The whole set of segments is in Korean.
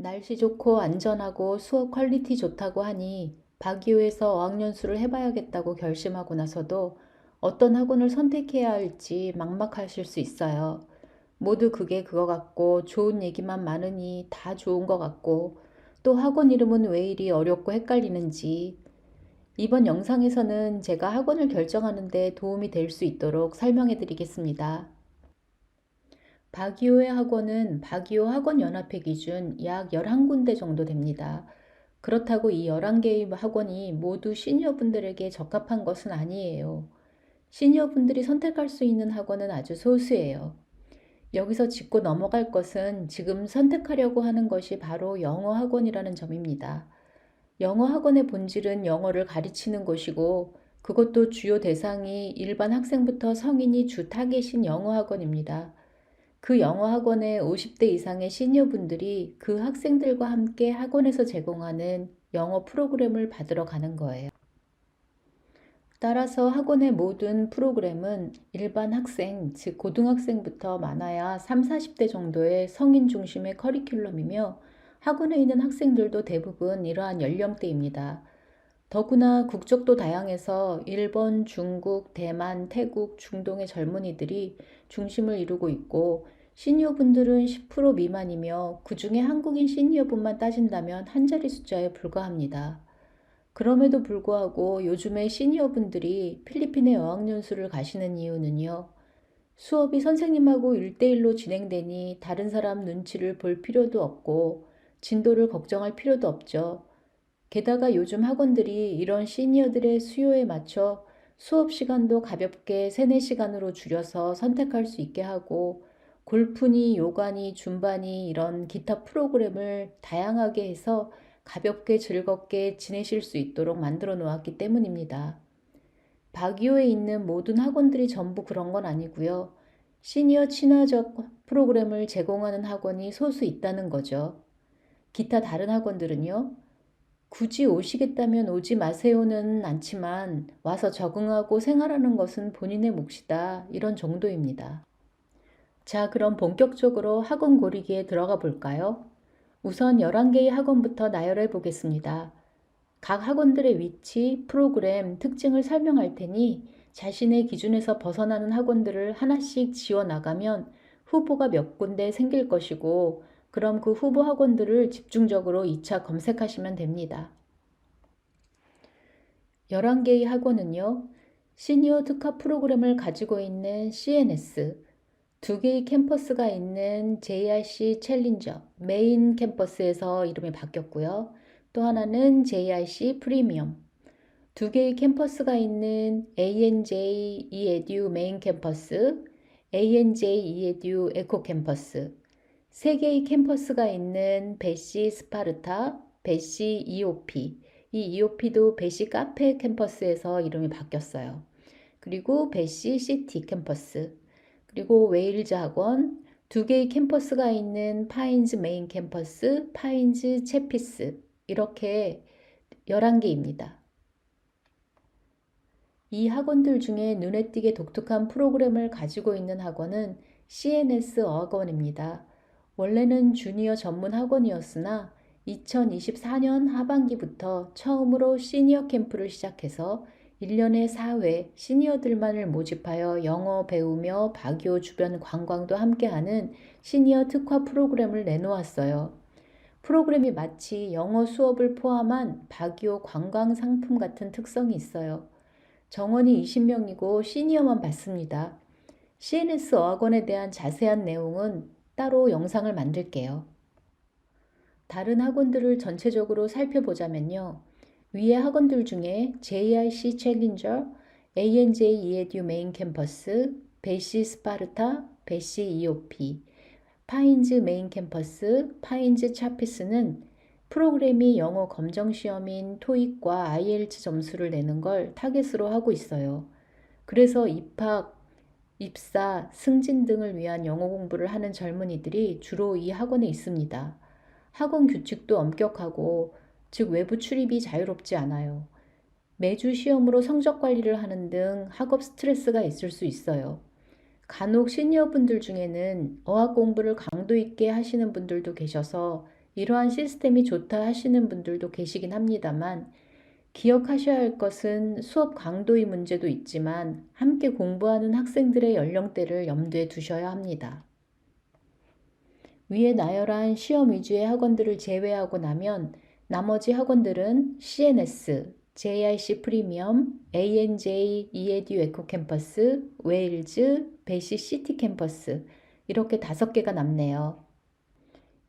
날씨 좋고 안전하고 수업 퀄리티 좋다고 하니 바기오에서 어학연수를 해봐야겠다고 결심하고 나서도 어떤 학원을 선택해야 할지 막막하실 수 있어요. 모두 그게 그거 같고 좋은 얘기만 많으니 다 좋은 것 같고 또 학원 이름은 왜 이리 어렵고 헷갈리는지 이번 영상에서는 제가 학원을 결정하는데 도움이 될 수 있도록 설명해 드리겠습니다. 바기오의 학원은 바기오 학원연합회 기준 약 11군데 정도 됩니다. 그렇다고 이 11개의 학원이 모두 시니어분들에게 적합한 것은 아니에요. 시니어분들이 선택할 수 있는 학원은 아주 소수예요. 여기서 짚고 넘어갈 것은 지금 선택하려고 하는 것이 바로 영어 학원이라는 점입니다. 영어 학원의 본질은 영어를 가르치는 곳이고 그것도 주요 대상이 일반 학생부터 성인이 주 타겟인 영어 학원입니다. 그 영어 학원에 50대 이상의 시니어분들이 그 학생들과 함께 학원에서 제공하는 영어 프로그램을 받으러 가는 거예요. 따라서 학원의 모든 프로그램은 일반 학생, 즉 고등학생부터 많아야 3, 40대 정도의 성인 중심의 커리큘럼이며 학원에 있는 학생들도 대부분 이러한 연령대입니다. 더구나 국적도 다양해서 일본, 중국, 대만, 태국, 중동의 젊은이들이 중심을 이루고 있고 시니어분들은 10% 미만이며 그 중에 한국인 시니어분만 따진다면 한 자리 숫자에 불과합니다. 그럼에도 불구하고 요즘에 시니어분들이 필리핀에 어학연수를 가시는 이유는요. 수업이 선생님하고 1대1로 진행되니 다른 사람 눈치를 볼 필요도 없고 진도를 걱정할 필요도 없죠. 게다가 요즘 학원들이 이런 시니어들의 수요에 맞춰 수업 시간도 가볍게 3, 4시간으로 줄여서 선택할 수 있게 하고 골프니 요가니 줌바니 이런 기타 프로그램을 다양하게 해서 가볍게 즐겁게 지내실 수 있도록 만들어 놓았기 때문입니다. 바기오에 있는 모든 학원들이 전부 그런 건 아니고요. 시니어 친화적 프로그램을 제공하는 학원이 소수 있다는 거죠. 기타 다른 학원들은요. 굳이 오시겠다면 오지 마세요는 않지만 와서 적응하고 생활하는 것은 본인의 몫이다. 이런 정도입니다. 자, 그럼 본격적으로 학원 고르기에 들어가 볼까요? 우선 11개의 학원부터 나열해 보겠습니다. 각 학원들의 위치, 프로그램, 특징을 설명할 테니 자신의 기준에서 벗어나는 학원들을 하나씩 지워 나가면 후보가 몇 군데 생길 것이고 그럼 그 후보 학원들을 집중적으로 2차 검색하시면 됩니다. 11개의 학원은요, 시니어 특화 프로그램을 가지고 있는 CNS, 두 개의 캠퍼스가 있는 JRC 챌린저 메인 캠퍼스에서 이름이 바뀌었고요. 또 하나는 JRC 프리미엄. 두 개의 캠퍼스가 있는 ANJ eEdu 메인 캠퍼스, ANJ eEdu 에코 캠퍼스. 세 개의 캠퍼스가 있는 베시 스파르타, 베시 EOP. 이 EOP도 베시 카페 캠퍼스에서 이름이 바뀌었어요. 그리고 베시 시티 캠퍼스. 그리고 웨일즈 학원, 두 개의 캠퍼스가 있는 파인즈 메인 캠퍼스, 파인즈 채피스 이렇게 11개입니다. 이 학원들 중에 눈에 띄게 독특한 프로그램을 가지고 있는 학원은 CNS 어학원입니다. 원래는 주니어 전문 학원이었으나 2024년 하반기부터 처음으로 시니어 캠프를 시작해서 1년에 4회 시니어들만을 모집하여 영어 배우며 바교 주변 관광도 함께하는 시니어 특화 프로그램을 내놓았어요. 프로그램이 마치 영어 수업을 포함한 바기오 관광 상품 같은 특성이 있어요. 정원이 20명이고 시니어만 받습니다. CNS 어학원에 대한 자세한 내용은 따로 영상을 만들게요. 다른 학원들을 전체적으로 살펴보자면요. 위의 학원들 중에 JRC 챌린저, ANJ 이에듀 메인 캠퍼스, 베시 스파르타, 베시 EOP, 파인즈 메인 캠퍼스, 파인즈 차피스는 프로그램이 영어 검정 시험인 토익과 IELTS 점수를 내는 걸 타겟으로 하고 있어요. 그래서 입학, 입사, 승진 등을 위한 영어 공부를 하는 젊은이들이 주로 이 학원에 있습니다. 학원 규칙도 엄격하고 즉 외부 출입이 자유롭지 않아요. 매주 시험으로 성적 관리를 하는 등 학업 스트레스가 있을 수 있어요. 간혹 시니어 분들 중에는 어학 공부를 강도 있게 하시는 분들도 계셔서 이러한 시스템이 좋다 하시는 분들도 계시긴 합니다만 기억하셔야 할 것은 수업 강도의 문제도 있지만 함께 공부하는 학생들의 연령대를 염두에 두셔야 합니다. 위에 나열한 시험 위주의 학원들을 제외하고 나면 나머지 학원들은 CNS, JIC 프리미엄, ANJ 이에듀 에코 캠퍼스, 웨일즈, 베시 시티 캠퍼스 이렇게 다섯 개가 남네요.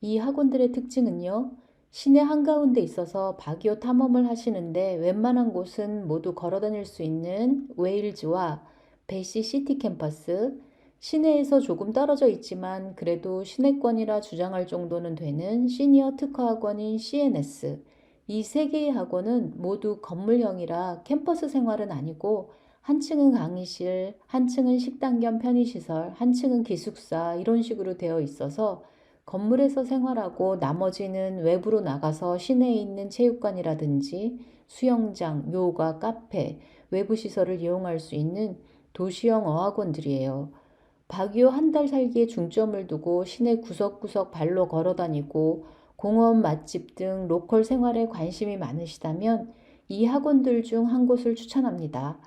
이 학원들의 특징은요. 시내 한가운데 있어서 바기오 탐험을 하시는데 웬만한 곳은 모두 걸어 다닐 수 있는 웨일즈와 베시 시티 캠퍼스, 시내에서 조금 떨어져 있지만 그래도 시내권이라 주장할 정도는 되는 시니어 특화 학원인 CNS. 이 세 개의 학원은 모두 건물형이라 캠퍼스 생활은 아니고 한 층은 강의실, 한 층은 식당 겸 편의시설, 한 층은 기숙사 이런 식으로 되어 있어서 건물에서 생활하고 나머지는 외부로 나가서 시내에 있는 체육관이라든지 수영장, 요가, 카페, 외부 시설을 이용할 수 있는 도시형 어학원들이에요. 박이호 한 달 살기에 중점을 두고 시내 구석구석 발로 걸어 다니고 공원, 맛집 등 로컬 생활에 관심이 많으시다면 이 학원들 중 한 곳을 추천합니다.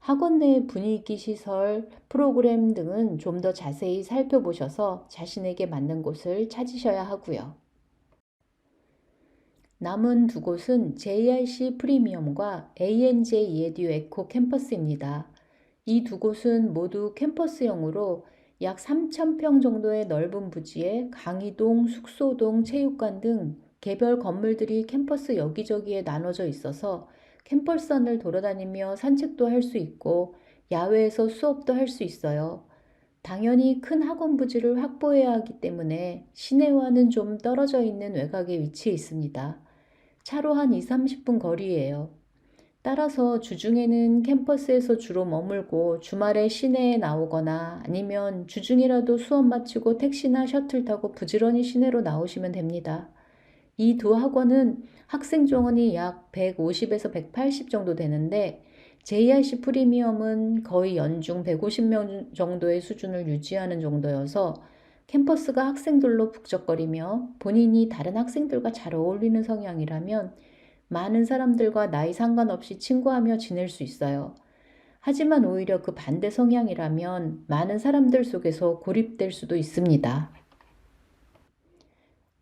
학원 내 분위기 시설, 프로그램 등은 좀 더 자세히 살펴보셔서 자신에게 맞는 곳을 찾으셔야 하고요. 남은 두 곳은 JRC 프리미엄과 ANJ 이에듀 에코 캠퍼스입니다. 이 두 곳은 모두 캠퍼스형으로 약 3,000평 정도의 넓은 부지에 강의동, 숙소동, 체육관 등 개별 건물들이 캠퍼스 여기저기에 나눠져 있어서 캠퍼스 안을 돌아다니며 산책도 할 수 있고 야외에서 수업도 할 수 있어요. 당연히 큰 학원 부지를 확보해야 하기 때문에 시내와는 좀 떨어져 있는 외곽에 위치해 있습니다. 차로 한 2, 30분 거리예요. 따라서 주중에는 캠퍼스에서 주로 머물고 주말에 시내에 나오거나 아니면 주중이라도 수업 마치고 택시나 셔틀 타고 부지런히 시내로 나오시면 됩니다. 이 두 학원은 학생 정원이 약 150에서 180 정도 되는데 JRC 프리미엄은 거의 연중 150명 정도의 수준을 유지하는 정도여서 캠퍼스가 학생들로 북적거리며 본인이 다른 학생들과 잘 어울리는 성향이라면 많은 사람들과 나이 상관없이 친구하며 지낼 수 있어요. 하지만 오히려 그 반대 성향이라면 많은 사람들 속에서 고립될 수도 있습니다.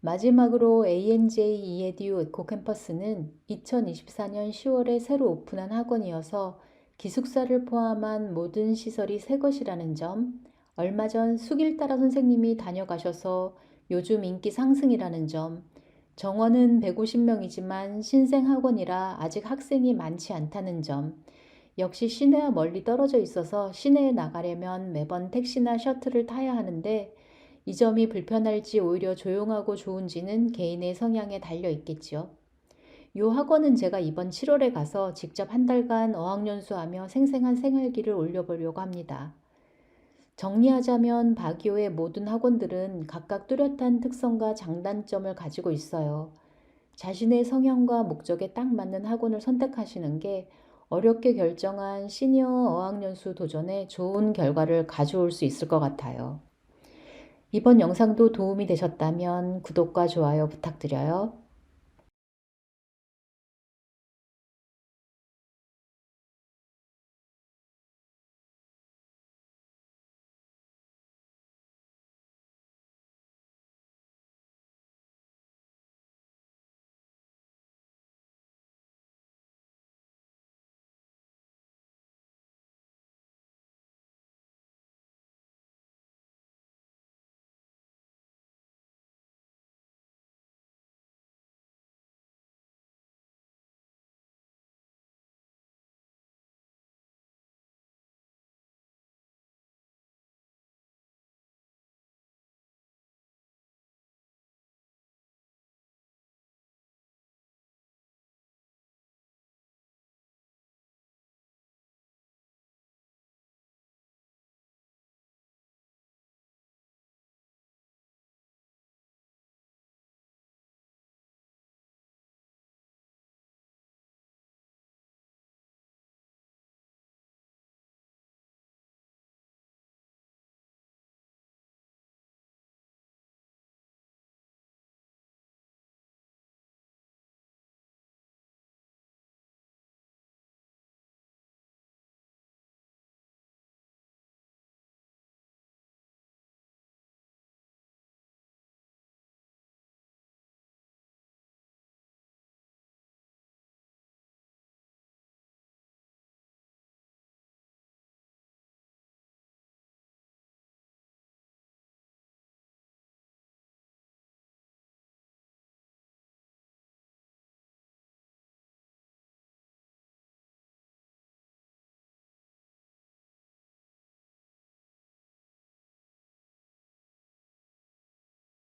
마지막으로 ANJ 이에듀 에코 캠퍼스는 2024년 10월에 새로 오픈한 학원이어서 기숙사를 포함한 모든 시설이 새 것이라는 점, 얼마 전 숙일따라 선생님이 다녀가셔서 요즘 인기 상승이라는 점, 정원은 150명이지만 신생 학원이라 아직 학생이 많지 않다는 점, 역시 시내와 멀리 떨어져 있어서 시내에 나가려면 매번 택시나 셔틀을 타야 하는데 이 점이 불편할지 오히려 조용하고 좋은지는 개인의 성향에 달려 있겠지요. 요 학원은 제가 이번 7월에 가서 직접 한 달간 어학연수하며 생생한 생활기를 올려보려고 합니다. 정리하자면 바기오의 모든 학원들은 각각 뚜렷한 특성과 장단점을 가지고 있어요. 자신의 성향과 목적에 딱 맞는 학원을 선택하시는 게 어렵게 결정한 시니어 어학연수 도전에 좋은 결과를 가져올 수 있을 것 같아요. 이번 영상도 도움이 되셨다면 구독과 좋아요 부탁드려요.